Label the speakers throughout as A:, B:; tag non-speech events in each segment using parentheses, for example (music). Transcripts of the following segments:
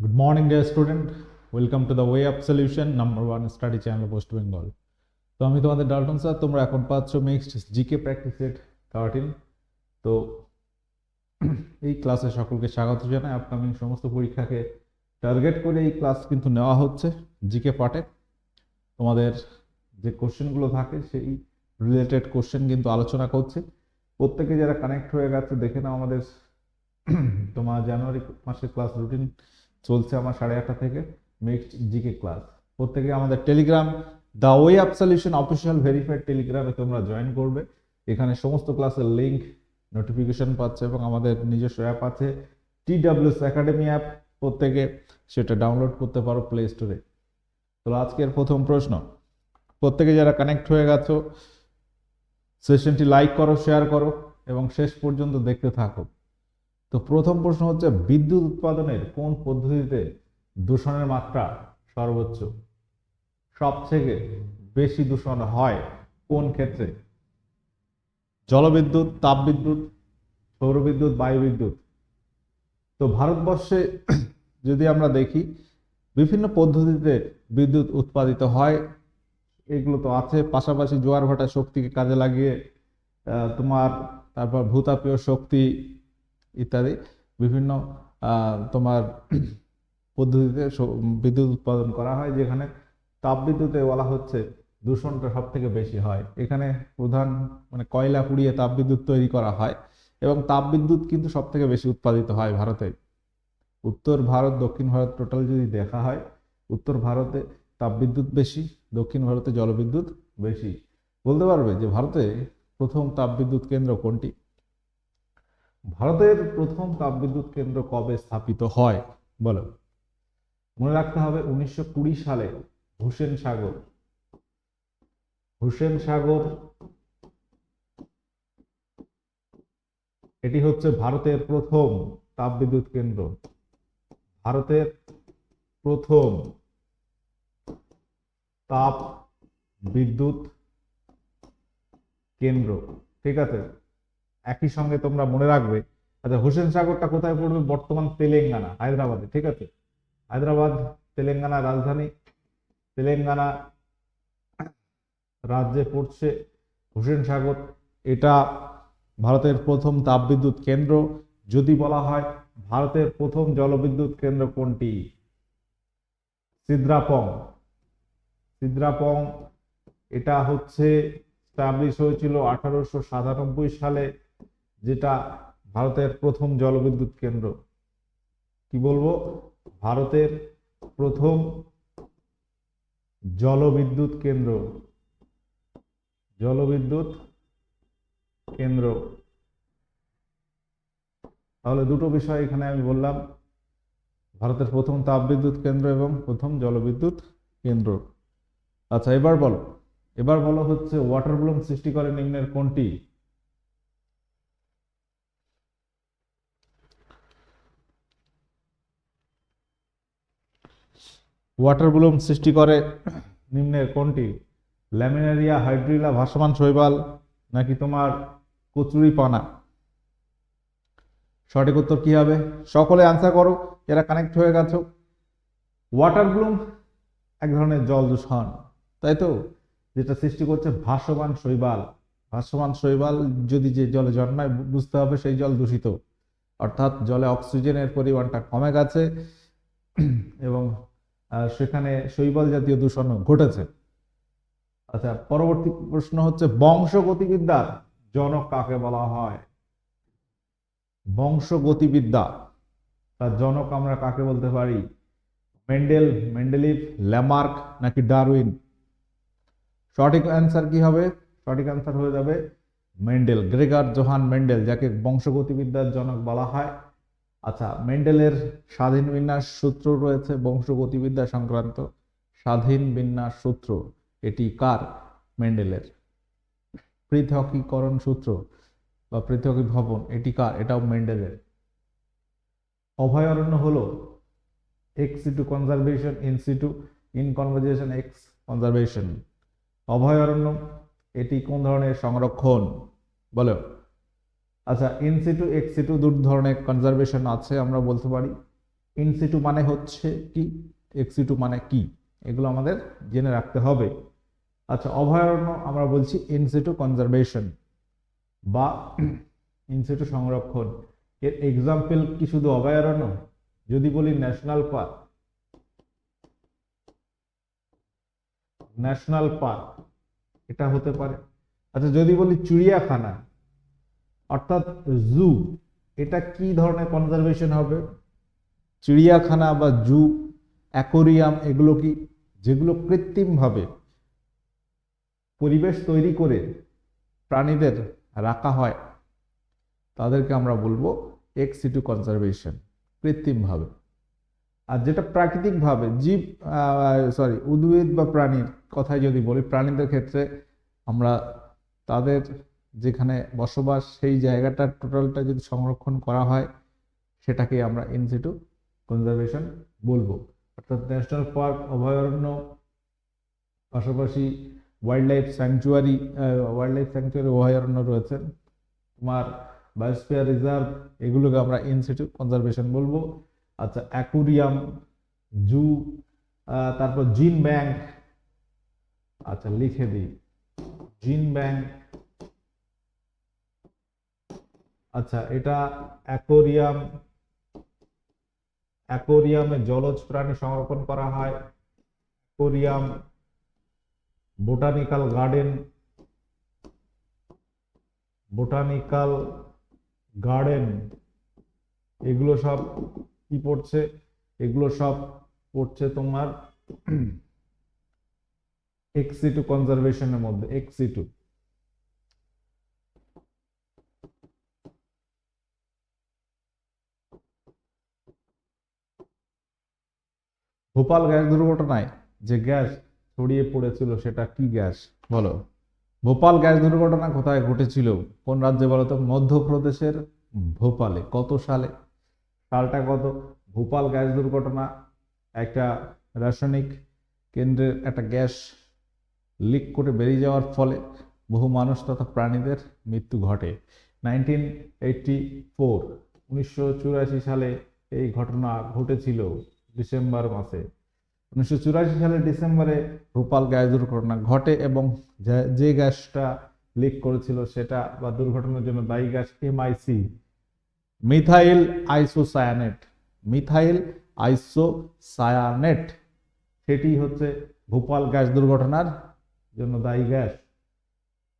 A: Good morning, dear student. Welcome to the Way Up Solution, number one study channel West Bengal. তো আমি তোমাদের Dalton sir তোমরা এখন পাচ্ছ mixed GK practice set thirteen তো এই ক্লাসে সকলকে স্বাগত জানাই আপকামিং সমস্ত পরীক্ষাকে টার্গেট করে এই ক্লাস কিন্তু নেওয়া হচ্ছে জিকে পার্টে তোমাদের যে কোশ্চেনগুলো থাকে সেই রিলেটেড কোশ্চেন কিন্তু আলোচনা করছে প্রত্যেকে যারা কানেক্ট হয়ে গেছে দেখে নাও আমাদের তোমার জানুয়ারি মাসের ক্লাস রুটিন চলছে আমার সাড়ে আটটা থেকে মিক্সড জিকে ক্লাস প্রত্যেকে আমাদের Telegram the way up solution official verified টেলিগ্রামে তোমরা জয়েন করবে। এখানে সমস্ত ক্লাসের লিঙ্ক নোটিফিকেশন পাচ্ছে এবং আমাদের নিজস্ব অ্যাপ আছে টি ডাব্লিউএস একাডেমি অ্যাপ প্রত্যেকে সেটা ডাউনলোড করতে পারো প্লে স্টোরে তো আজকের প্রথম প্রশ্ন। প্রত্যেকে যারা কানেক্ট হয়ে গেছো সেশনটি লাইক করো শেয়ার করো এবং শেষ পর্যন্ত দেখতে থাকো। তো প্রথম প্রশ্ন হচ্ছে, বিদ্যুৎ উৎপাদনের কোন পদ্ধতিতে দূষণের মাত্রা সর্বোচ্চ? সব থেকে বেশি দূষণ হয় কোন ক্ষেত্রে? জলবিদ্যুৎ, তাপবিদ্যুৎ, সৌরবিদ্যুৎ, বায়ুবিদ্যুৎ। তো ভারতবর্ষে (clears throat) যদি আমরা দেখি, বিভিন্ন পদ্ধতিতে বিদ্যুৎ উৎপাদিত হয়। এগুলো তো আছে, পাশাপাশি জোয়ার ভাটা শক্তিকে কাজে লাগিয়ে তোমার, তারপর ভূতাপীয় শক্তি ইত্যাদি বিভিন্ন তোমার পদ্ধতিতে বিদ্যুৎ উৎপাদন করা হয়, যেখানে তাপবিদ্যুতে বলা হচ্ছে দূষণটা সব থেকে বেশি হয়। এখানে প্রধান মানে কয়লা পুড়িয়ে তাপবিদ্যুৎ তৈরি করা হয় এবং তাপবিদ্যুৎ কিন্তু সব থেকে বেশি উৎপাদিত হয় ভারতে। উত্তর ভারত, দক্ষিণ ভারত টোটাল যদি দেখা হয়, উত্তর ভারতে তাপবিদ্যুৎ বেশি, দক্ষিণ ভারতে জলবিদ্যুৎ বেশি। বলতে পারবে যে ভারতে প্রথম তাপবিদ্যুৎ কেন্দ্র কোনটি? ভারতের প্রথম তাপবিদ্যুৎ কেন্দ্র কবে স্থাপিত হয়? বলো। মনে রাখতে হবে, উনিশশো কুড়ি সালে হুসেন সাগর। হুসেন সাগর এটি হচ্ছে ভারতের প্রথম তাপবিদ্যুৎ কেন্দ্র। ভারতের প্রথম তাপ বিদ্যুৎ কেন্দ্র। ঠিক আছে? একই সঙ্গে তোমরা মনে রাখবে আচ্ছা হোসেন সাগরটা কোথায় পড়বে? বর্তমান তেলেঙ্গানা, হায়দ্রাবাদে, ঠিক আছে? হায়দ্রাবাদ, তেলেঙ্গানা রাজধানী, তেলেঙ্গানা রাজ্যে পড়ছে হোসেন সাগর। এটা ভারতের প্রথম তাপবিদ্যুৎ কেন্দ্র। যদি বলা হয় ভারতের প্রথম জলবিদ্যুৎ কেন্দ্র কোনটি? সিদ্রাপং। সিদ্রাপং, এটা হচ্ছে স্টাবলিশ হয়েছিল আঠারোশো সাতানব্বই সালে। যেটা ভারতের প্রথম জলবিদ্যুৎ কেন্দ্র। কি বলব? ভারতের প্রথম জলবিদ্যুৎ কেন্দ্র। জলবিদ্যুৎ কেন্দ্র। তাহলে দুটো বিষয় এখানে আমি বললাম। ভারতের প্রথম তাপবিদ্যুৎ কেন্দ্র এবং প্রথম জলবিদ্যুৎ কেন্দ্র। আচ্ছা এবার বলো। এবার বলো হচ্ছে ওয়াটার ব্লুম সৃষ্টি করে নিম্নের কোনটি? ওয়াটার ব্লুম সৃষ্টি করে। নিম্নের কোনটি? ল্যামিনারিয়া হাইড্রিলা ভাসমান শৈবাল নাকি তোমার কচুরি পানা সঠিক উত্তর কি হবে? সকলে আনসার করো, এরা কানেক্ট হয়ে গেছো। ওয়াটার ব্লুম এক ধরনের জল দূষণ, তাই তো? যেটা সৃষ্টি করছে ভাসমান শৈবাল। ভাসমান শৈবাল যদি যে জলে জন্মায় বুঝতে হবে সেই জল দূষিত। অর্থাৎ জলে অক্সিজেনের পরিমাণটা কমে গেছে। (clears throat) এবং সেখানে শৈবাল জাতীয় দূষণ ঘটেছে। আচ্ছা পরবর্তী প্রশ্ন হচ্ছে বংশগতিবিদ্যার জনক কাকে বলা হয়? বংশগতিবিদ্যা তার জনক আমরা কাকে বলতে পারি? মেন্ডেল, মেন্ডেলিভ, ল্যামার্ক নাকি ডারউইন? সঠিক অ্যান্সার কি হবে? সঠিক অ্যান্সার হয়ে যাবে, মেন্ডেল, গ্রেগার জোহান মেন্ডেল, যাকে বংশগতিবিদ্যার জনক বলা হয়। আচ্ছা মেন্ডেলের স্বাধীন বিন্যাস সূত্র রয়েছে বংশগতিবিদ্যা সংক্রান্ত। স্বাধীন বিন্যাস সূত্র, এটি কার? মেন্ডেলের। পৃথকীকরণ সূত্র বা পৃথকী ভবন এটি কার? এটাও মেন্ডেলের। অভয়ারণ্য হলো ex situ conservation in situ in conversation ex conservation অভয়ারণ্য, এটি কোন ধরনের সংরক্ষণ? বলো। আচ্ছা ইন সিটু এক্স সিটু দু ধরনের কনজারভেশন আছে, আমরা বলতে পারি। ইনসিটু মানে হচ্ছে কি? এক্সিটু মানে কি? এগুলো আমাদের জেনে রাখতে হবে। আচ্ছা অভয়ারণ্য আমরা বলছি ইনসিটু কনজারভেশন বা ইনসিটু সংরক্ষণ। এর এক্সাম্পল কি শুধু অভয়ারণ্য? যদি বলি ন্যাশনাল পার্ক ন্যাশনাল পার্ক এটা হতে পারে। আচ্ছা যদি বলি চিড়িয়াখানা অর্থাৎ জু এটা কি ধরনের কনজারভেশন হবে? চিড়িয়াখানা বা জু অ্যাকোরিয়াম এগুলো কি? যেগুলো কৃত্রিমভাবে পরিবেশ তৈরি করে প্রাণীদের রাখা হয়, তাদেরকে আমরা বলব এক্স সিটু কনজারভেশন কৃত্রিমভাবে। আর যেটা প্রাকৃতিকভাবে, জীব সরি উদ্ভিদ বা প্রাণীর কথাই যদি বলি, প্রাণীদের ক্ষেত্রে আমরা তাদের যেখানে বসবাস, সেই জায়গাটা টোটালটা যদি সংরক্ষণ করা হয়, সেটাকে আমরা ইনসিটু কনজারভেশন বলব। অর্থাৎ ন্যাশনাল পার্ক অভয়ারণ্য, পাশাপাশি wildlife sanctuary wildlife sanctuary অভয়ারণ্য রয়েছে। তোমার বায়োস্ফিয়ার রিজার্ভ এগুলোকে আমরা ইনসিটু কনজারভেশন বলব। আচ্ছা অ্যাকুরিয়াম জু তারপর জিন ব্যাংক আচ্ছা লিখে দিই। জিন ব্যাংক আচ্ছা এটা অ্যাকোরিয়াম, অ্যাকোরিয়ামে জলজ প্রাণী সংরক্ষণ করা হয়। Aquarium, botanical garden botanical garden, এগুলো সব কি পড়ছে? এগুলো সব পড়ছে তোমার (clears throat) এক্সিটু কনজারভেশনের মধ্যে এক্সিটু ভোপাল গ্যাস দুর্ঘটনায় যে গ্যাস ছড়িয়ে পড়েছিল সেটা কি গ্যাস? বলো। ভোপাল গ্যাস দুর্ঘটনা কোথায় ঘটেছিল? কোন রাজ্যে বলো তো? মধ্যপ্রদেশের ভোপালে। কত সালে? সালটা কত? ভোপাল গ্যাস দুর্ঘটনা একটা রাসায়নিক কেন্দ্রের একটা গ্যাস লিক করে বেরিয়ে যাওয়ার ফলে বহু মানুষ তথা প্রাণীদের মৃত্যু ঘটে। নাইনটিন এইটটি ফোর, উনিশশো চুরাশি সালে এই ঘটনা ঘটেছিল। ডিসেম্বর মাসে। উনিশশো চুরাশি সালের ডিসেম্বরে ভোপাল গ্যাস দুর্ঘটনা ঘটে এবং যে- যে গ্যাসটা লিক করেছিল সেটা বা দুর্ঘটনার জন্য দায়ী gas MIC methyl isocyanate. Methyl isocyanate, সেটি হচ্ছে ভোপাল গ্যাস দুর্ঘটনার জন্য দায়ী গ্যাস।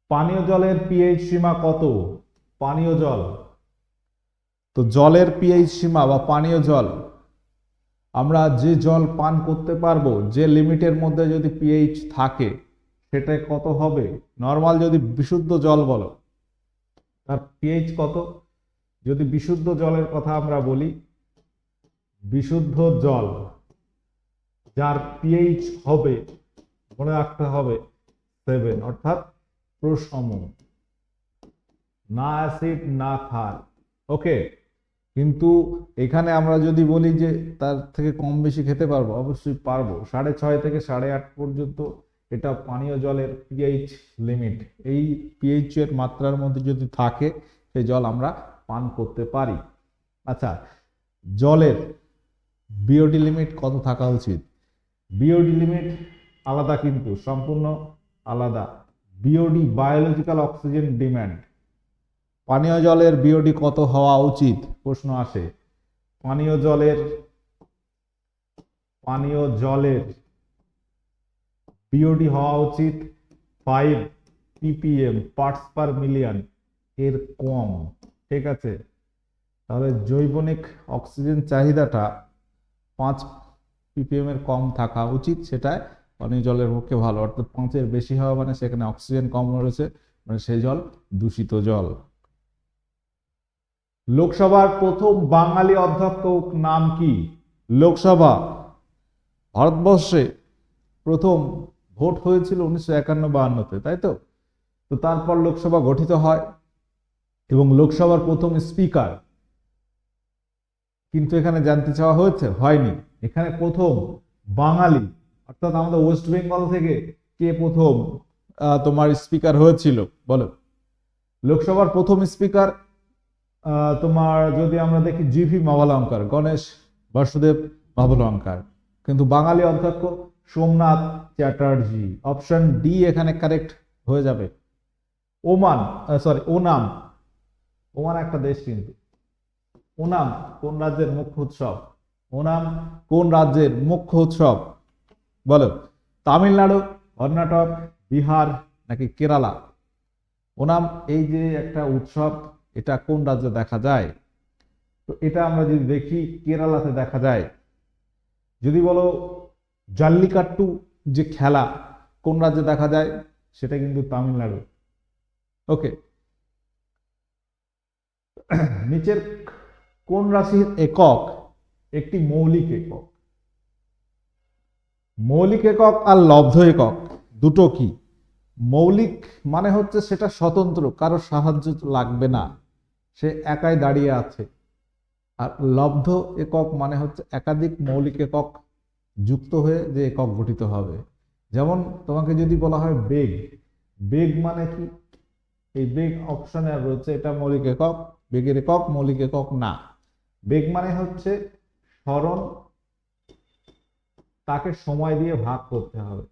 A: পানীয় জলের পিএইচ সীমা কত? পানীয় জল। তো জলের পিএইচ সীমা বা পানীয় জল আমরা যে জল পান করতে পারব, যে লিমিটের মধ্যে যদি পিএইচ থাকে, সেটা কত হবে? নর্মাল যদি বিশুদ্ধ জল বলো, তার পিএইচ কত? যদি বিশুদ্ধ জলের কথা আমরা বলি, বিশুদ্ধ জল যার পিএইচ হবে, মনে রাখতে হবে সেভেন অর্থাৎ প্রসম। না অ্যাসিড না ক্ষার ওকে কিন্তু এখানে আমরা যদি বলি যে তার থেকে কম বেশি খেতে পারব, অবশ্যই পারব। সাড়ে ছয় থেকে সাড়ে আট পর্যন্ত এটা পানীয় জলের পিএইচ লিমিট এই পিএইচ এর মাত্রার মধ্যে যদি থাকে, সেই জল আমরা পান করতে পারি। আচ্ছা জলের বিওডি লিমিট কত থাকা উচিত? বিওডি লিমিট আলাদা কিন্তু, সম্পূর্ণ আলাদা। বিওডি বায়োলজিক্যাল অক্সিজেন ডিম্যান্ড পানীয় জলের বিওডি কত হওয়া উচিত? প্রশ্ন আসে। পানীয় জলের পানীয় জলের বিওডি হওয়া উচিত five ppm parts per million এর কম। ঠিক আছে? তাহলে জৈবনিক অক্সিজেন চাহিদাটা পাঁচ পিপিএম এর কম থাকা উচিত সেটাই পানীয় জলের পক্ষে ভালো। অর্থাৎ পাঁচের বেশি হওয়া মানে সেখানে অক্সিজেন কম রয়েছে মানে সেই জল দূষিত জল। লোকসভার প্রথম বাঙালি অধ্যক্ষ নাম কি? লোকসভা। ভারতবর্ষে প্রথম ভোট হয়েছিল উনিশশো একান্ন বাহান্নতে তাই তো? তো তারপর লোকসভা গঠিত হয় এবং লোকসভার প্রথম স্পিকার। কিন্তু এখানে জানতে চাওয়া হয়েছে, হয়নি। এখানে প্রথম বাঙালি, অর্থাৎ আমাদের ওয়েস্ট বেঙ্গল থেকে কে প্রথম তোমার স্পিকার হয়েছিল, বলো। লোকসভার প্রথম স্পিকার তোমার যদি আমরা দেখি জিভি মাভালঙ্কর গণেশ, বাসুদেব নবলঙ্কার কিন্তু বাঙালি অধ্যক্ষ সোমনাথ চ্যাটার্জি। অপশন ডি এখানে কারেক্ট হয়ে যাবে। Oman sorry Onam. ওমান একটা দেশ কিন্তু। ওনাম কোন রাজ্যের মুখ্য উৎসব? ওনাম কোন রাজ্যের মুখ্য উৎসব? বলো। তামিলনাড়ু, কর্ণাটক, বিহার, নাকি কেরালা? ওনাম এই যে একটা উৎসব এটা কোন রাজ্যে দেখা যায়? তো এটা আমরা যদি দেখি, কেরালাতে দেখা যায়। যদি বলো জাল্লিকাট্টু যে খেলা, কোন রাজ্যে দেখা যায়? সেটা কিন্তু তামিলনাড়ু। ওকে। নিচের কোন রাশির একক? একটি মৌলিক একক। মৌলিক একক আর লব্ধ একক দুটো কি? মৌলিক মানে হচ্ছে সেটা স্বতন্ত্র, কারও সাহায্য লাগবে না। সে একাই দাঁড়িয়ে আছে। আর লব্ধ একক মানে হচ্ছে একাধিক মৌলিক একক যুক্ত হয়ে যে একক গঠিত হবে। যেমন তোমাকে যদি বলা হয় বেগ বেগ মানে কি? এই বেগ অপশনে রয়েছে এটা মৌলিক একক, বেগের একক মৌলিক একক না। বেগ মানে হচ্ছে স্মরণ, তাকে সময় দিয়ে ভাগ করতে হবে।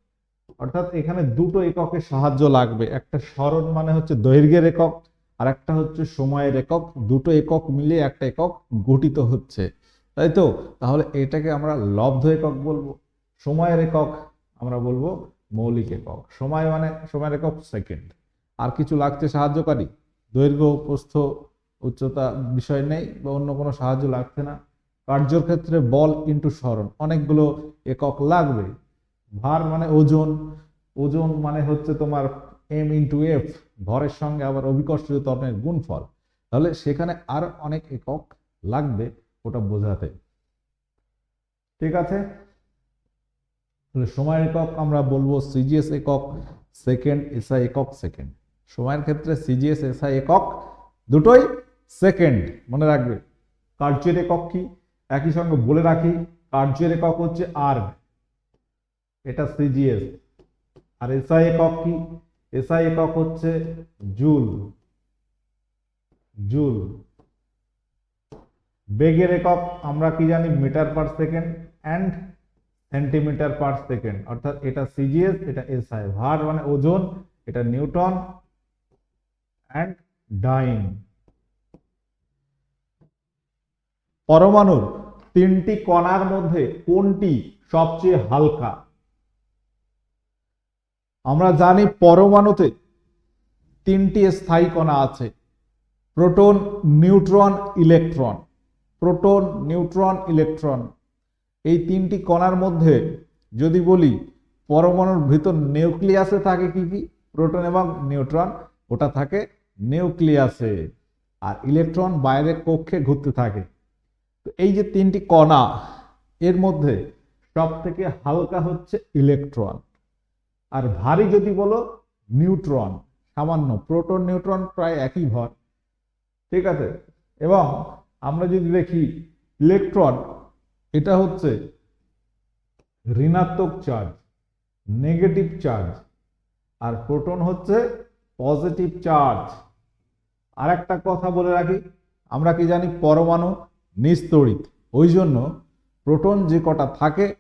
A: অর্থাৎ এখানে দুটো এককের সাহায্য লাগবে। একটা স্মরণ মানে হচ্ছে দৈর্ঘ্যের একক আর একটা হচ্ছে সময়ের একক, দুটো একক মিলে একটা একক গঠিত হচ্ছে। তাই তো? তাহলে এটাকে আমরা লব্ধ একক বলব, সময়ের একক আমরা বলব মৌলিক একক। সময় মানে সময়ের একক সেকেন্ড। আর কিছু লাগছে সাহায্যকারী? দৈর্ঘ্য, প্রস্থ, উচ্চতা বিষয় নেই বা অন্য কোনো সাহায্য লাগছে না। কার্যর ক্ষেত্রে বল ইন্টু স্মরণ, অনেকগুলো একক লাগবে। ভার মানে ওজন ওজন মানে হচ্ছে তোমার এম ইন্টু এফ ভরের সঙ্গে আবার অভিকর্ষজ ত্বরণের গুণফল। তাহলে সেখানে আর অনেক একক লাগবে ওটা বোঝাতে। ঠিক আছে? সময়ের একক আমরা বলব সিজিএস একক, সেকেন্ড এসআই একক, সেকেন্ড। সময়ের ক্ষেত্রে সিজিএস এসআই একক, দুটোই সেকেন্ড। মনে রাখবে, কার্যের একক কি? একই সঙ্গে বলে রাখি, কার্যের একক হচ্ছে আর এটা সিজিএস। আর এসআই একক কি? এসআই একক হচ্ছে জুল জুল। বেগের একক আমরা কি জানি, metre per second and centimetre per second. অর্থাৎ এটা সিজিএস, এটা এসআই। ভার মানে ওজন, এটা নিউটন অ্যান্ড ডাইন। পরমাণুর তিনটি কণার মধ্যে কোনটি সবচেয়ে হালকা? আমরা জানি পরমাণুতে তিনটি স্থায়ী কণা আছে, proton, neutron, electron. Proton, neutron, electron, এই তিনটি কণার মধ্যে যদি বলি পরমাণুর ভিতর নিউক্লিয়াসে থাকে কি কি? প্রোটন এবং নিউট্রন, ওটা থাকে নিউক্লিয়াসে, আর ইলেকট্রন বাইরের কক্ষে ঘুরতে থাকে। তো এই যে তিনটি কণা, এর মধ্যে সব থেকে হালকা হচ্ছে ইলেকট্রন। আর ভারী যদি বলো, নিউট্রন, সামান্য প্রোটন, নিউট্রন প্রায় একই ভর। ঠিক আছে? এবং আমরা যদি দেখি, ইলেকট্রন, এটা হচ্ছে ঋণাত্মক চার্জ, নেগেটিভ চার্জ, আর প্রোটন হচ্ছে পজিটিভ চার্জ। আর একটা কথা বলে রাখি, আমরা কি জানি, পরমাণু নিস্তড়িত। ওই জন্য প্রোটন যে কটা থাকে,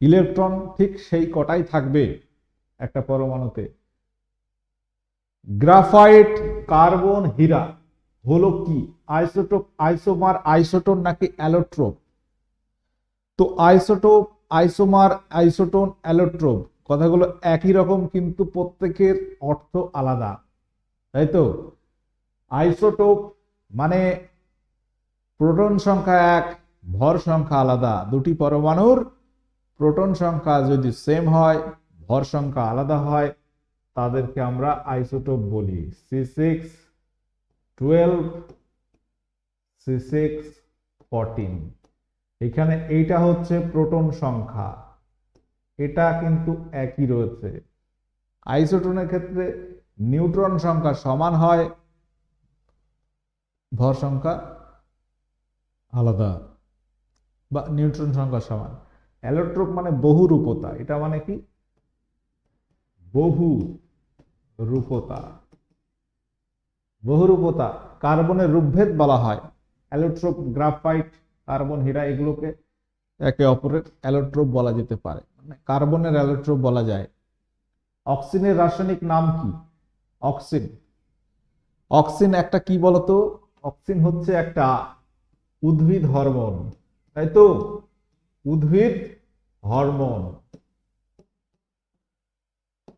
A: ইলেকট্রন ঠিক সেই কটাই থাকবে। একটা পরমাণুতে। গ্রাফাইট কার্বন হীরা হলো কি? আইসোটোপ, আইসোমার আইসোটোন নাকি অ্যালোট্রোপ? তো আইসোটোপ, আইসোমার আইসোটোন, অ্যালোট্রোপ কথাগুলো একই রকম কিন্তু প্রত্যেকের অর্থ আলাদা, তাই তো? আইসোটোপ মানে প্রোটন সংখ্যা এক, ভর সংখ্যা আলাদা, দুটি পরমাণুর প্রোটন সংখ্যা যদি সেম হয় ভর সংখ্যা আলাদা হয়, তাদেরকে আমরা আইসোটোপ বলি। C six twelve C six fourteen এখানে এইটা হচ্ছে প্রোটন সংখ্যা। এটা কিন্তু একই রয়েছে। আইসোটোনের ক্ষেত্রে নিউট্রন সংখ্যা সমান হয়, ভর সংখ্যা আলাদা বা নিউট্রন সংখ্যা সমান। অ্যালোট্রোপ মানে বহু রূপতা এটা মানে কি? বহু রূপতা। বহুরূপতা কার্বনের রূপভেদ বলা হয়। অ্যালোট্রোপ, গ্রাফাইট, কার্বন, হীরা এগুলোকে একে অপরের অ্যালোট্রোপ বলা যেতে পারে। মানে কার্বনের অ্যালোট্রোপ বলা যায়। অক্সিনের রাসায়নিক নাম কি? অক্সিন। অক্সিন একটা কি বলতো? অক্সিন হচ্ছে একটা উদ্ভিদ হরমোন। তাই তো? উদ্ভিদ হরমোন।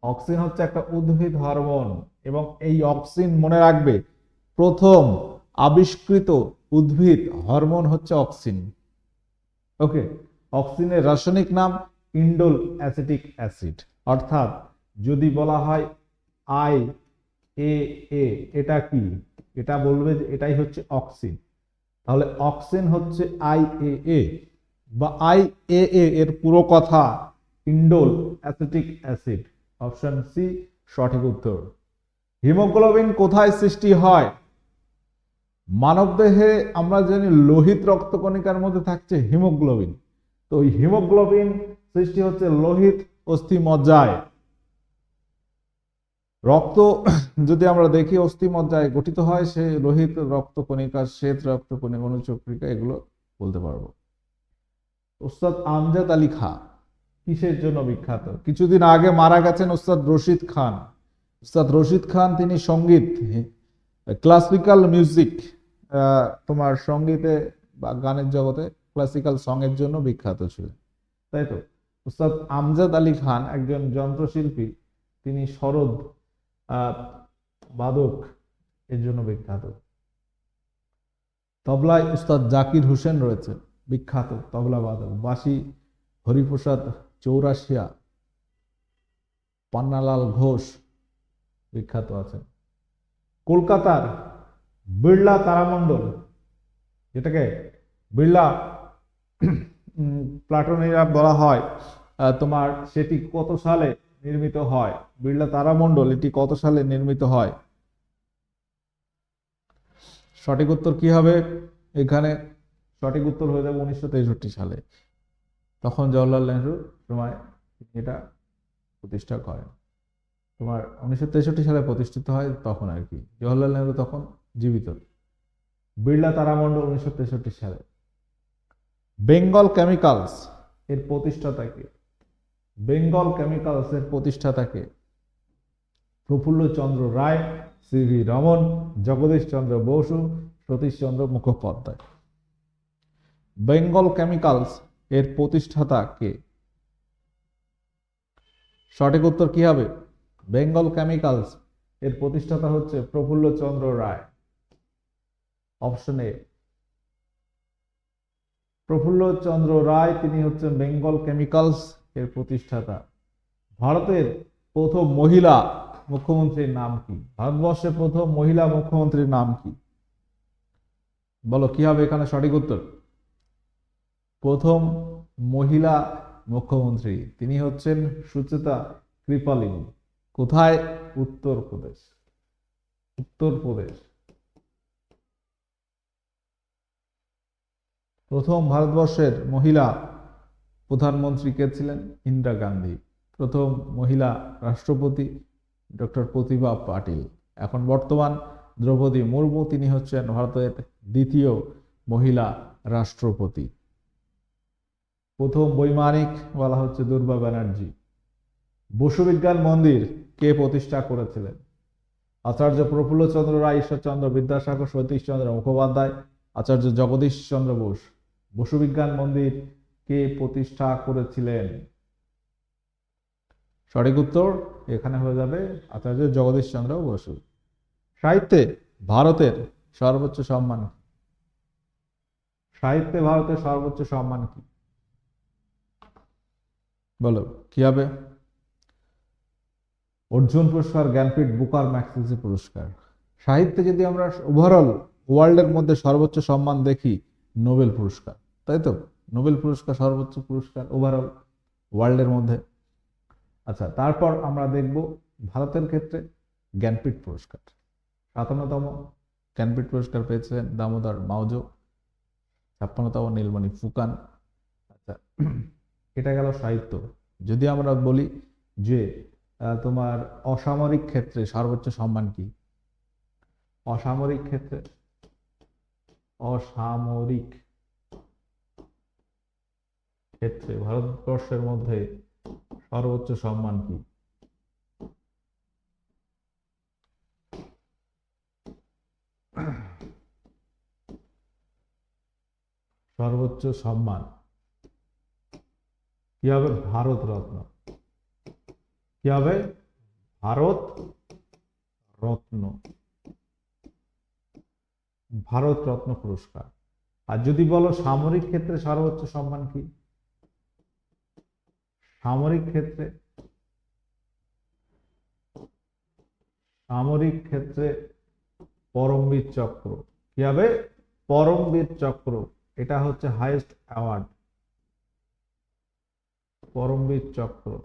A: অক্সিন হচ্ছে একটা উদ্ভিদ হরমোন এবং এই অক্সিন মনে রাখবে, প্রথম আবিষ্কৃত উদ্ভিদ হরমোন হচ্ছে অক্সিন ওকে অক্সিনের রাসায়নিক নাম ইন্ডোল অ্যাসিটিক অ্যাসিড। অর্থাৎ যদি বলা হয় আই এ এ, এটা কি? এটা বলবে যে এটাই হচ্ছে অক্সিন তাহলে অক্সিন হচ্ছে আই এ এ বা আই এ এর পুরো কথা indole acetic acid. Option C, সঠিক উত্তর। হিমোগ্লোবিন কোথায় সৃষ্টি হয়? মানবদেহে আমরা জানি লোহিত রক্তকণিকার মধ্যে থাকছে হিমোগ্লোবিন। তো হিমোগ্লোবিন সৃষ্টি হচ্ছে লোহিত অস্থি মজ্জায় রক্ত, যদি আমরা দেখি অস্থি মজ্জায় গঠিত হয়, সে লোহিত রক্তকণিকা, শ্বেত রক্তকণিকা, অনুচক্রিকা, এগুলো বলতে পারব। ওস্তাদ আমজাদ আলী খাঁ। কিসের জন্য বিখ্যাত? কিছুদিন আগে মারা গেছেন ওস্তাদ রশিদ খান। ওস্তাদ রশিদ খান তিনি সংগীত ক্লাসিক্যাল মিউজিক তোমার সঙ্গীতে বা গানের জগতে ক্লাসিক্যাল সঙ্গের জন্য বিখ্যাত ছিলেন। তাই তো? উস্তাদ আমজাদ আলী খান একজন যন্ত্রশিল্পী তিনি আহ, বাদক এর জন্য বিখ্যাত। তবলায় উস্তাদ জাকির হোসেন রয়েছে বিখ্যাত তবলা বাদক। বাসি হরিপ্রসাদ চৌরাশিয়া, পান্নালাল ঘোষ বিখ্যাত আছেন। কলকাতার বিড়লা তারামণ্ডল, যেটাকে বিড়লা প্লাটনিরা বলা হয় তোমার সেটি কত সালে নির্মিত হয়? বিড়লা তারামণ্ডল, এটি কত সালে নির্মিত হয়? সঠিক উত্তর কি হবে? এখানে সঠিক উত্তর হয়ে যাবে উনিশশো তেষট্টি সালে। তখন জওয়াহরলাল নেহরু সময় এটা প্রতিষ্ঠা করেন। তোমার উনিশশো তেষট্টি সালে প্রতিষ্ঠিত হয় তখন আর কি। জওয়াহরলাল নেহরু তখন জীবিত। বিড়লা তারামণ্ডল উনিশশো তেষট্টি সালে। বেঙ্গল কেমিক্যালস এর প্রতিষ্ঠাতাকে বেঙ্গল কেমিক্যালস এর প্রতিষ্ঠাতাকে Prafulla Chandra Ray, C V Raman, Jagadish Chandra Basu, Satish Chandra Mukhopadhyay. Bengal chemicals এর প্রতিষ্ঠাতা কে? সঠিক উত্তর কি হবে? Bengal chemicals. এর প্রতিষ্ঠাতা হচ্ছে প্রফুল্ল চন্দ্র রায়। অপশন এ প্রফুল্ল চন্দ্র রায়, তিনি হচ্ছেন বেঙ্গল কেমিক্যালস এর প্রতিষ্ঠাতা। ভারতের প্রথম মহিলা মুখ্যমন্ত্রীর নাম কি? ভারতবর্ষের প্রথম মহিলা মুখ্যমন্ত্রীর নাম কি? বলো, কি হবে এখানে সঠিক উত্তর? প্রথম মহিলা মুখ্যমন্ত্রী, তিনি হচ্ছেন সুচেতা কৃপালিনী। কোথায়? উত্তরপ্রদেশ উত্তরপ্রদেশ প্রথম ভারতবর্ষের মহিলা প্রধানমন্ত্রী কে ছিলেন? ইন্দিরা গান্ধী। প্রথম মহিলা রাষ্ট্রপতি ডক্টর প্রতিভা পাটিল। এখন বর্তমান দ্রৌপদী মুর্মু, তিনি হচ্ছেন ভারতের দ্বিতীয় মহিলা রাষ্ট্রপতি। প্রথম বৈমানিক বলা হচ্ছে দুর্বা ব্যানার্জি। বসুবিজ্ঞান মন্দির কে প্রতিষ্ঠা করেছিলেন? আচার্য প্রফুল্লচন্দ্র রায়, ঈশ্বরচন্দ্র বিদ্যাসাগর, সতীশচন্দ্র মুখোপাধ্যায়, আচার্য জগদীশ চন্দ্র বোস, বসুবিজ্ঞান মন্দির কে প্রতিষ্ঠা করেছিলেন? সঠিক উত্তর এখানে হয়ে যাবে আচার্য জগদীশ চন্দ্র বসু। সাহিত্যে ভারতের সর্বোচ্চ সম্মান? সাহিত্যে ভারতের সর্বোচ্চ সম্মান কি? বলো, কি হবে? অর্জুন পুরস্কার, জ্ঞানপীঠ, বুকার ম্যাক্সিসি পুরস্কার। সাহিত্যে যদি আমরা ওভারঅল ওয়ার্ল্ডের মধ্যে সর্বোচ্চ সম্মান দেখি, নোবেল পুরস্কার, তাই তো? নোবেল পুরস্কার, সর্বোচ্চ পুরস্কার ওভারঅল ওয়ার্ল্ডের মধ্যে। আচ্ছা তারপর আমরা দেখব ভারতের ক্ষেত্রে জ্ঞানপীঠ পুরস্কার। সাতান্নতম জ্ঞানপীঠ পুরস্কার পেয়েছেন দামোদর মাউজো, ছাপ্পান্নতম নীলমণি ফুকান। আচ্ছা এটা গেল সাহিত্য। যদি আমরা বলি যে তোমার অসামরিক ক্ষেত্রে সর্বোচ্চ সম্মান কি? অসামরিক ক্ষেত্রে অসামরিক ক্ষেত্রে ভারতবর্ষের মধ্যে সর্বোচ্চ সম্মান কি? সর্বোচ্চ সম্মান কি হবে ভারত রত্ন। কি হবে ভারত রত্ন। ভারত রত্ন পুরস্কার। আর যদি বলো সামরিক ক্ষেত্রে সর্বোচ্চ সম্মান কি? সামরিক ক্ষেত্রে সামরিক ক্ষেত্রে পরমবীর চক্র। কি হবে পরমবীর চক্র। এটা হচ্ছে হাইয়েস্ট অ্যাওয়ার্ড পরমবীর চক্র।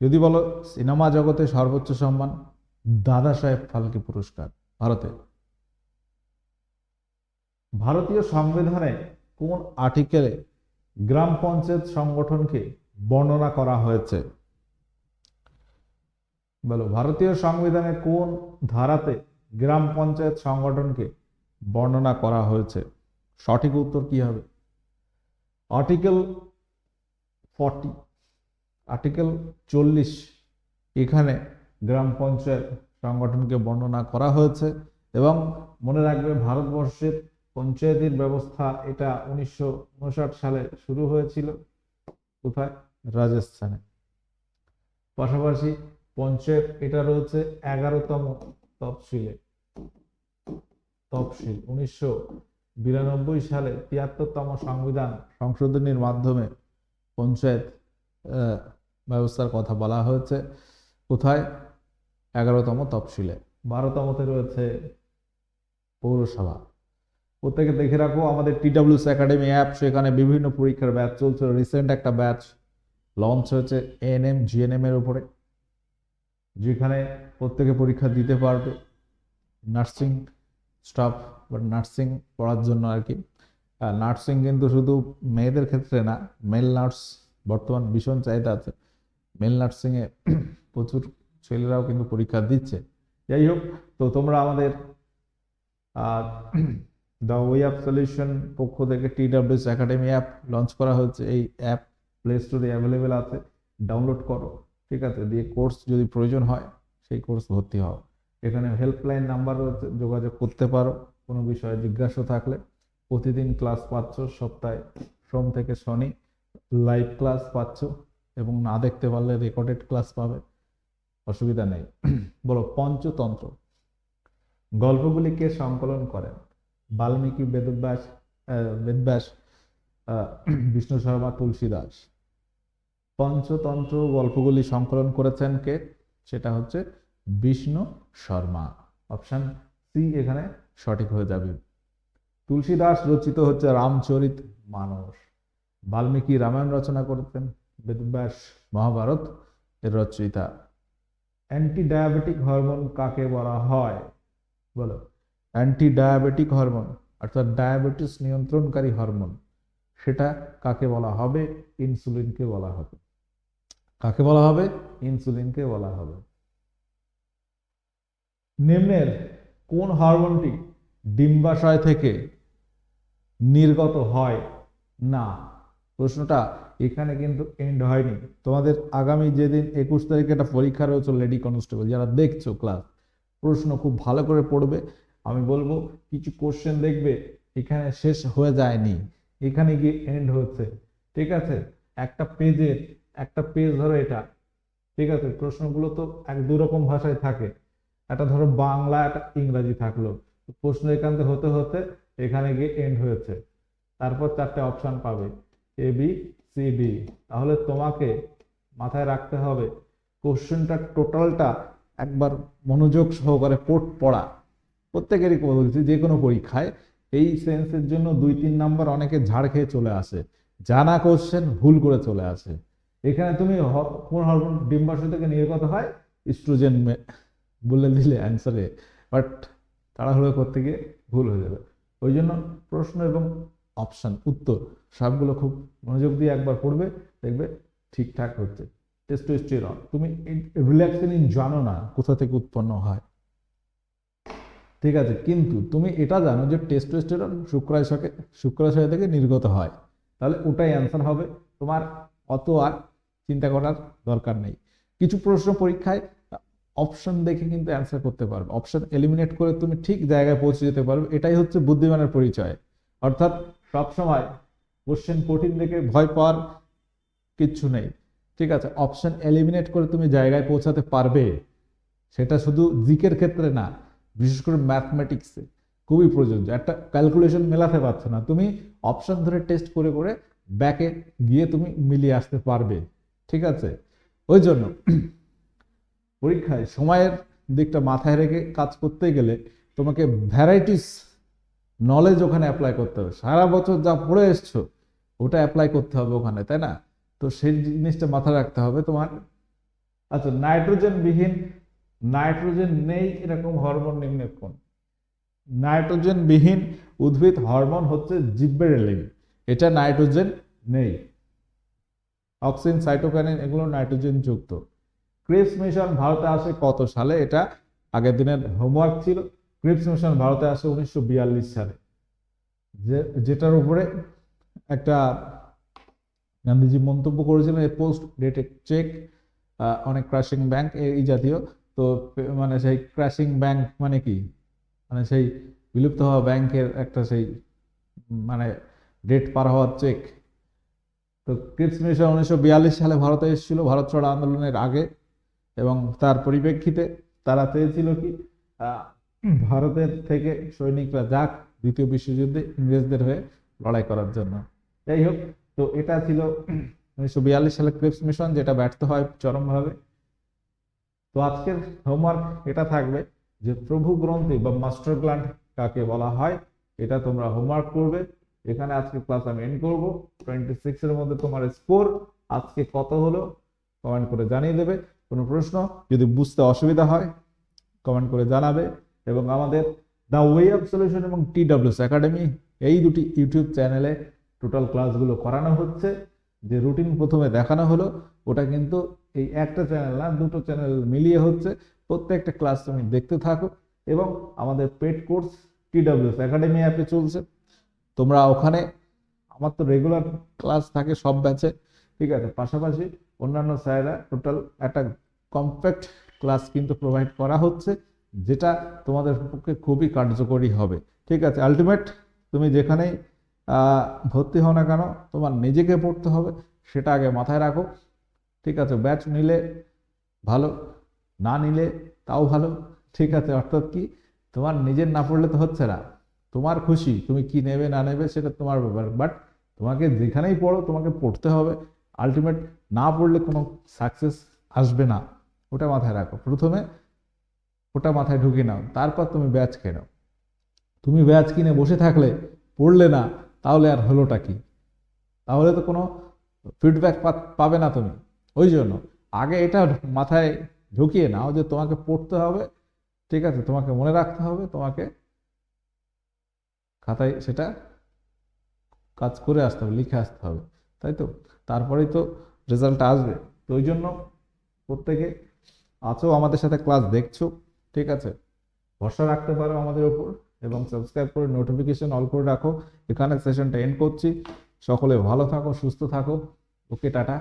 A: যদি বলো, সিনেমা জগতে সর্বোচ্চ সম্মান দাদা সাহেব ফালকে পুরস্কার, ভারতে। ভারতীয় সংবিধানে কোন আর্টিকেলে গ্রাম পঞ্চায়েত সংগঠনকে বর্ণনা করা হয়েছে? বলো, ভারতীয় সংবিধানে কোন ধারাতে গ্রাম পঞ্চায়েত সংগঠনকে বর্ণনা করা হয়েছে? সঠিক উত্তর কি হবে? আর্টিকেল ফর্টি আর্টিকেল চল্লিশ, এখানে গ্রাম পঞ্চায়েত সংগঠনকে বর্ণনা করা হয়েছে এবং মনে রাখবে ভারতবর্ষের পঞ্চায়েতের ব্যবস্থা এটা উনিশশো উনষাট সালে শুরু হয়েছিল। কোথায়? রাজস্থানে। পাশাপাশি পঞ্চায়েত এটা রয়েছে এগারোতম তফসিলে। তফসিল উনিশশো বিরানব্বই সালে তিয়াত্তরতম সংবিধান সংশোধনীর মাধ্যমে পঞ্চায়েত ব্যবস্থার কথা বলা হয়েছে। কোথায়? এগারোতম তফসিলে। বারোতমতে রয়েছে পৌরসভা। প্রত্যেকে দেখে রাখো, আমাদের টিডাব্লিউস একাডেমি অ্যাপ, সেখানে বিভিন্ন পরীক্ষার ব্যাচ চলছে। রিসেন্ট একটা ব্যাচ লঞ্চ হয়েছে এএনএম, জিএনএম এর উপরে, যেখানে প্রত্যেকে পরীক্ষা দিতে পারবে। নার্সিং স্টাফ বা নার্সিং পড়ার জন্য আর কি। নার্সিং কিন্তু শুধু মেয়েদের ক্ষেত্রে না মেল নার্স বর্তমান ভীষণ চাহিদা আছে। মেল নার্সিংয়ে (clears throat) প্রচুর ছেলেরাও কিন্তু পরীক্ষা দিচ্ছে। যাই হোক, তো তোমরা আমাদের দ্য ওয়ে অফ সলিউশন পক্ষ থেকে টিডাব্লিউএস একাডেমি অ্যাপ লঞ্চ করা হয়েছে। এই অ্যাপ প্লে স্টোরে অ্যাভেলেবেল আছে। ডাউনলোড করো, ঠিক আছে? দিয়ে কোর্স যদি প্রয়োজন হয়, সেই কোর্স ভর্তি হও। এখানে হেল্পলাইন নাম্বার যোগাযোগ করতে পারো। কোনো বিষয়ে জিজ্ঞাসা থাকলে প্রতিদিন ক্লাস পাচ্ছ, সপ্তাহে সোম থেকে শনি লাইভ ক্লাস পাচ্ছ এবং না দেখতে পারলে রেকর্ডেড ক্লাস পাবে। অসুবিধা নেই। (clears throat) বলো, পঞ্চতন্ত্র। গল্পগুলি কে সংকলন করেন? বাল্মীকি বেদব্যাস বেদব্যাস (clears throat) বিষ্ণু শর্মা তুলসী দাস পঞ্চতন্ত্র গল্পগুলি সংকলন করেছেন কে? সেটা হচ্ছে বিষ্ণু শর্মা। অপশন সি এখানে সঠিক হয়ে যাবে। তুলসী দাস রচিত হচ্ছে রামচরিত মানস। বাল্মীকি রামায়ণ রচনা করতেন বেদব্যাস মহাভারত এর রচয়িতা। অ্যান্টি ডায়াবেটিক হরমোন কাকে বলা হয়? বলো। অ্যান্টি ডায়াবেটিক হরমোন অর্থাৎ ডায়াবেটিস নিয়ন্ত্রণকারী হরমোন সেটা কাকে বলা হবে? ইনসুলিনকে বলা হবে। কাকে বলা হবে? ইনসুলিনকে বলা হবে। নিম্নের কোন হরমোনটি ডিম্বাশয় থেকে নির্গত হয় না। প্রশ্নটা এখানে কিন্তু এন্ড হয়নি। তোমাদের আগামী যেদিন একুশ তারিখে একটা পরীক্ষা রয়েছে, লেডি কনস্টেবল, যারা দেখছ ক্লাস প্রশ্ন খুব ভালো করে পড়বে। আমি বলব, কিছু কোশ্চেন দেখবে, এখানে শেষ হয়ে যায়নি। এখানে গিয়ে এন্ড হচ্ছে। ঠিক আছে? একটা পেজের একটা পেজ ধরো এটা। ঠিক আছে? প্রশ্নগুলো তো এক দু রকম ভাষায় থাকে। একটা ধরো বাংলা, একটা ইংরাজি থাকল। প্রশ্ন থেকে হতে হতে এখানে গিয়ে এন্ড হয়েছে। তারপর চারটে অপশন পাবে এ বি সি ডি তাহলে তোমাকে মাথায় রাখতে হবে, কোশ্চেনটা টোটালটা একবার মনোযোগ সহকারে পোট পড়া। প্রত্যেকেরই বলছি যে কোনো পরীক্ষায় এই সেন্সের জন্য দুই, তিন নাম্বার অনেকে ঝাড় খেয়ে চলে আসে। জানা কোশ্চেন ভুল করে চলে আসে। এখানে তুমি কোন হরমোন ডিম্বাশয় থেকে নির্গত হয়? ইস্ট্রোজেন বলে দিলে অ্যান্সারে বাট তাড়াহুড়ো করতে গিয়ে ভুল হয়ে যাবে। ওই জন্য প্রশ্ন এবং অপশান উত্তর, সবগুলো খুব মনোযোগ দিয়ে একবার পড়বে, দেখবে ঠিকঠাক হচ্ছে। টেস্ট টেস্টোস্টেরন তুমি রিল্যাক্সিনিন জানো না কোথা থেকে উৎপন্ন হয়। ঠিক আছে, কিন্তু তুমি এটা জানো যে টেস্ট টেস্টোস্টেরন শুক্রাশয়ে শুক্রাশয় থেকে নির্গত হয়। তাহলে ওটাই অ্যান্সার হবে। তোমার অত আর চিন্তা করার দরকার নেই। কিছু প্রশ্ন পরীক্ষায় অপশন দেখে কিন্তু অ্যান্সার করতে পারবে। অপশন এলিমিনেট করে তুমি ঠিক জায়গায় পৌঁছে যেতে পারবে। এটাই হচ্ছে বুদ্ধিমানের পরিচয়। অর্থাৎ সবসময় কোশ্চেন কঠিন দেখে ভয় পাওয়ার কিচ্ছু নেই। ঠিক আছে অপশন এলিমিনেট করে তুমি জায়গায় পৌঁছাতে পারবে। সেটা শুধু জিকের ক্ষেত্রে না, বিশেষ করে ম্যাথমেটিক্সে খুবই প্রযোজ্য। একটা ক্যালকুলেশন মেলাতে পারছ না। তুমি অপশন ধরে টেস্ট করে করে ব্যাকে গিয়ে তুমি মিলিয়ে আসতে পারবে। ঠিক আছে? ওই জন্য পরীক্ষায় সময়ের দিকটা মাথায় রেখে কাজ করতে গেলে তোমাকে ভ্যারাইটিস নলেজ ওখানে অ্যাপ্লাই করতে হবে। সারা বছর যা পড়ে এসছো, ওটা অ্যাপ্লাই করতে হবে ওখানে, তাই না? তো সেই জিনিসটা মাথায় রাখতে হবে তোমার। আচ্ছা নাইট্রোজেন বিহীন নাইট্রোজেন নেই এরকম হরমোন নির্ণয় কোন নাইট্রোজেন বিহীন উদ্ভিদ হরমোন হচ্ছে জিব্বেরেলিন এটা নাইট্রোজেন নেই। অক্সিন সাইটোকাইনিন এগুলো নাইট্রোজেন যুক্ত ক্রিপস মিশন ভারতে আসে কত সালে? এটা আগের দিনের হোমওয়ার্ক ছিল। ক্রিপস মিশন ভারতে আসে উনিশশো বিয়াল্লিশ সালে। যে, যেটার উপরে একটা গান্ধীজি মন্তব্য করেছিলেন এই পোস্ট ডেটেড চেক অনেক ক্রাশিং ব্যাংক এই জাতীয়। তো মানে সেই ক্রাশিং ব্যাংক মানে কি? মানে সেই বিলুপ্ত হওয়া ব্যাংকের একটা সেই মানে ডেট পার হওয়ার চেক। তো ক্রিপস মিশন উনিশশো বিয়াল্লিশ সালে ভারতে এসেছিল। ভারত ছড়া আন্দোলনের আগে এবং তার পরিপ্রেক্ষিতে তারা চেয়েছিল কি ভারতের থেকে সৈনিকরা যাক দ্বিতীয় বিশ্বযুদ্ধে ইংরেজদের হয়ে লড়াই করার জন্য। যাই হোক, তো এটা ছিল উনিশশো বিয়াল্লিশ সালে ক্রিপস মিশন, যেটা ব্যর্থ হয় চরমভাবে। তো আজকের হোমওয়ার্ক এটা থাকবে যে প্রভু গ্রন্থি বা মাস্টার গ্ল্যান্ড কাকে বলা হয়, এটা তোমরা হোমওয়ার্ক করবে। এখানে আজকে ক্লাস আমি এন্ড করব। টোয়েন্টি সিক্স এর মধ্যে তোমার স্কোর আজকে কত হলো কমেন্ট করে জানিয়ে দেবে। কোনো প্রশ্ন? যদি বুঝতে অসুবিধা হয় কমেন্ট করে জানাবে। এবং আমাদের দ্য ওয়ে অফ সলিউশন এবং টি ডাব্লিউস একাডেমি এই দুটি ইউটিউব চ্যানেলে টোটাল ক্লাসগুলো করানো হচ্ছে। যে রুটিন প্রথমে দেখানো হলো, ওটা কিন্তু এই একটা চ্যানেল না, দুটো চ্যানেল মিলিয়ে হচ্ছে। প্রত্যেকটা ক্লাস তুমি দেখতে থাকো। এবং আমাদের পেড কোর্স টি ডাব্লিউস একাডেমি অ্যাপে চলছে। তোমরা ওখানে আমার তো রেগুলার ক্লাস থাকে সব ব্যাচে ঠিক আছে? পাশাপাশি অন্যান্য স্যারেরা টোটাল একটা কম্প্যাক্ট ক্লাস কিন্তু প্রোভাইড করা হচ্ছে, যেটা তোমাদের পক্ষে খুবই কার্যকরী হবে। ঠিক আছে, আলটিমেট তুমি যেখানেই ভর্তি হও না কেন, তোমার নিজেকে পড়তে হবে, সেটা আগে মাথায় রাখো। ঠিক আছে, ব্যাচ নিলে ভালো, না নিলে তাও ভালো। ঠিক আছে, অর্থাৎ কি, তোমার নিজের না পড়লে তো হচ্ছে না। তোমার খুশি, তুমি কি নেবে না নেবে সেটা তোমার ব্যাপার। বাট তোমাকে যেখানেই পড়ো, তোমাকে পড়তে হবে। আলটিমেট না পড়লে কোনো সাকসেস আসবে না। ওটা মাথায় রাখো। প্রথমে ওটা মাথায় ঢুকিয়ে নাও। তারপর তুমি ব্যাচ কেনো তুমি ব্যাচ কিনে বসে থাকলে, পড়লে না, তাহলে আর হলোটা কি? তাহলে তো কোনো ফিডব্যাক পাবে না তুমি। ওই জন্য আগে এটা মাথায় ঢুকিয়ে নাও যে তোমাকে পড়তে হবে, ঠিক আছে, তোমাকে মনে রাখতে হবে, তোমাকে খাতায় সেটা কাজ করে আসতে হবে, লিখে আসতে হবে। তাই তো? তারপরেই তো রেজাল্ট আসবে। তো ওই জন্য প্রত্যেকে আছো আমাদের সাথে ক্লাস দেখছ, ঠিক আছে? ভরসা রাখতে পারো আমাদের ওপর এবং সাবস্ক্রাইব করে নোটিফিকেশন অল করে রাখো। এখানে সেশনটা এন্ড করছি। সকলে ভালো থাকো, সুস্থ থাকো। Okay ta ta.